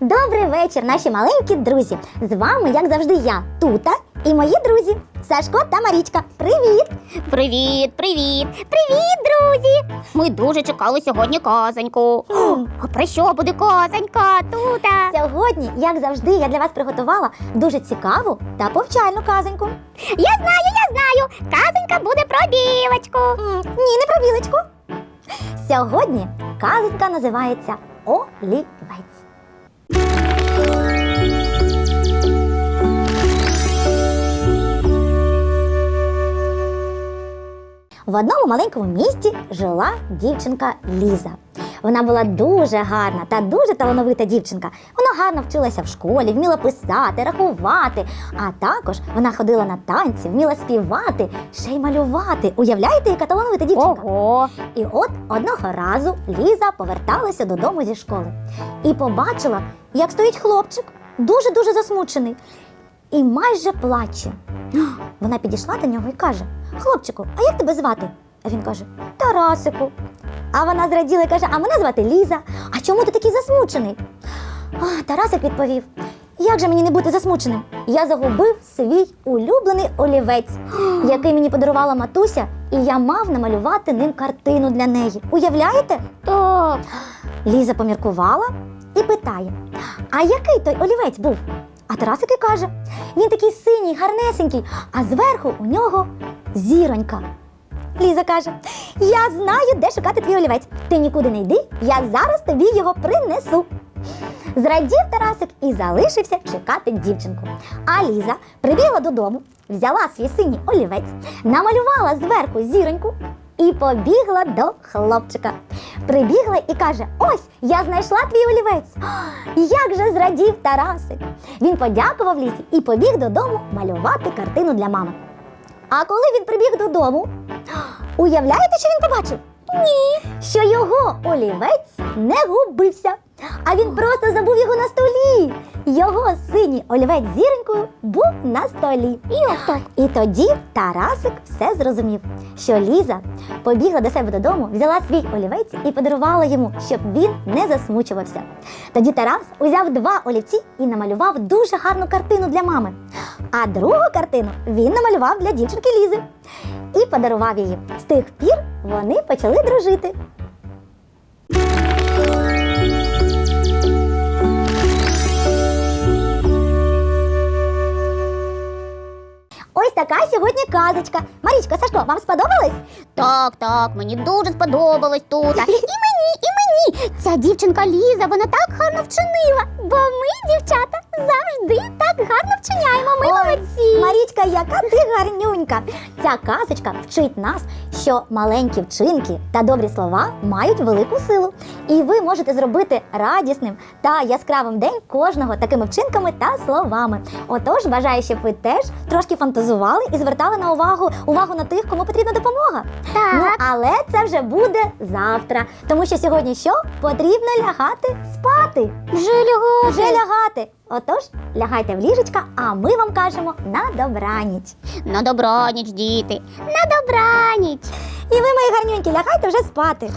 Добрий вечір, наші маленькі друзі. З вами, як завжди, я, Тута, і мої друзі Сашко та Марічка. Привіт! Привіт, привіт, привіт, друзі! Ми дуже чекали сьогодні казоньку. А про що буде казонька, тута? Сьогодні, як завжди, я для вас приготувала дуже цікаву та повчальну казоньку. Я знаю, я знаю. Казонька буде про білочку. М, Ні, не про білочку. Сьогодні казонька називається Олівець. В одному маленькому місті жила дівчинка Ліза. Вона була дуже гарна та дуже талановита дівчинка. Вона гарно вчилася в школі, вміла писати, рахувати, а також вона ходила на танці, вміла співати, ще й малювати. Уявляєте, яка талановита дівчинка? Ого. І от одного разу Ліза поверталася додому зі школи і побачила, як стоїть хлопчик, дуже дуже засмучений, і майже плаче. Вона підійшла до нього і каже: Хлопчику, а як тебе звати? А він каже: Тарасику. А вона зраділа і каже: А мене звати Ліза. А чому ти такий засмучений? А, Тарасик відповів: Як же мені не бути засмученим? Я загубив свій улюблений олівець, який мені подарувала матуся, і я мав намалювати ним картину для неї. Уявляєте? Так. Ліза поміркувала і питає: А який той олівець був? А Тарасик і каже: він такий синій, гарнесенький, а зверху у нього зіронька. Ліза каже: Я знаю, де шукати твій олівець. Ти нікуди не йди, я зараз тобі його принесу. Зрадів Тарасик і залишився чекати дівчинку. А Ліза прибігла додому, взяла свій синій олівець, намалювала зверху зіроньку і побігла до хлопчика. Прибігла і каже: Ось я знайшла твій олівець. Як же зрадів Тарасик. Він подякував Лізі і побіг додому малювати картину для мами. А коли він прибіг додому, уявляєте, що він побачив? Ні. Що його олівець не губився, а він просто забув його на столі. Його синій олівець зіронькою був на столі. І тоді Тарасик все зрозумів, що Ліза побігла до себе додому, взяла свій олівець і подарувала йому, щоб він не засмучувався. Тоді Тарас узяв два олівці і намалював дуже гарну картину для мами. А другу картину він намалював для дівчинки Лізи і подарував її. З тих пір вони почали дружити. Ось така сьогодні казочка. Марічка, Сашко, вам сподобалось? Так, так, мені дуже сподобалось тут. І мені, і мені. Ця дівчинка Ліза, вона так гарно вчинила. Бо ми, дівчата, завжди так гарно вчиняємо. Марічка, яка ти гарнюнька! Ця казочка вчить нас, що маленькі вчинки та добрі слова мають велику силу. І ви можете зробити радісним та яскравим день кожного такими вчинками та словами. Отож, бажаю, щоб ви теж трошки фантазували і звертали на увагу увагу на тих, кому потрібна допомога. Так. Ну, але це вже буде завтра, тому що сьогодні що потрібно лягати спати. Вже лягати. Вже лягати. Отож, лягайте в ліжечка, а ми вам кажемо на добраніч. На добраніч, діти. На добраніч. І ви, мої гарнюнькі, лягайте вже спати.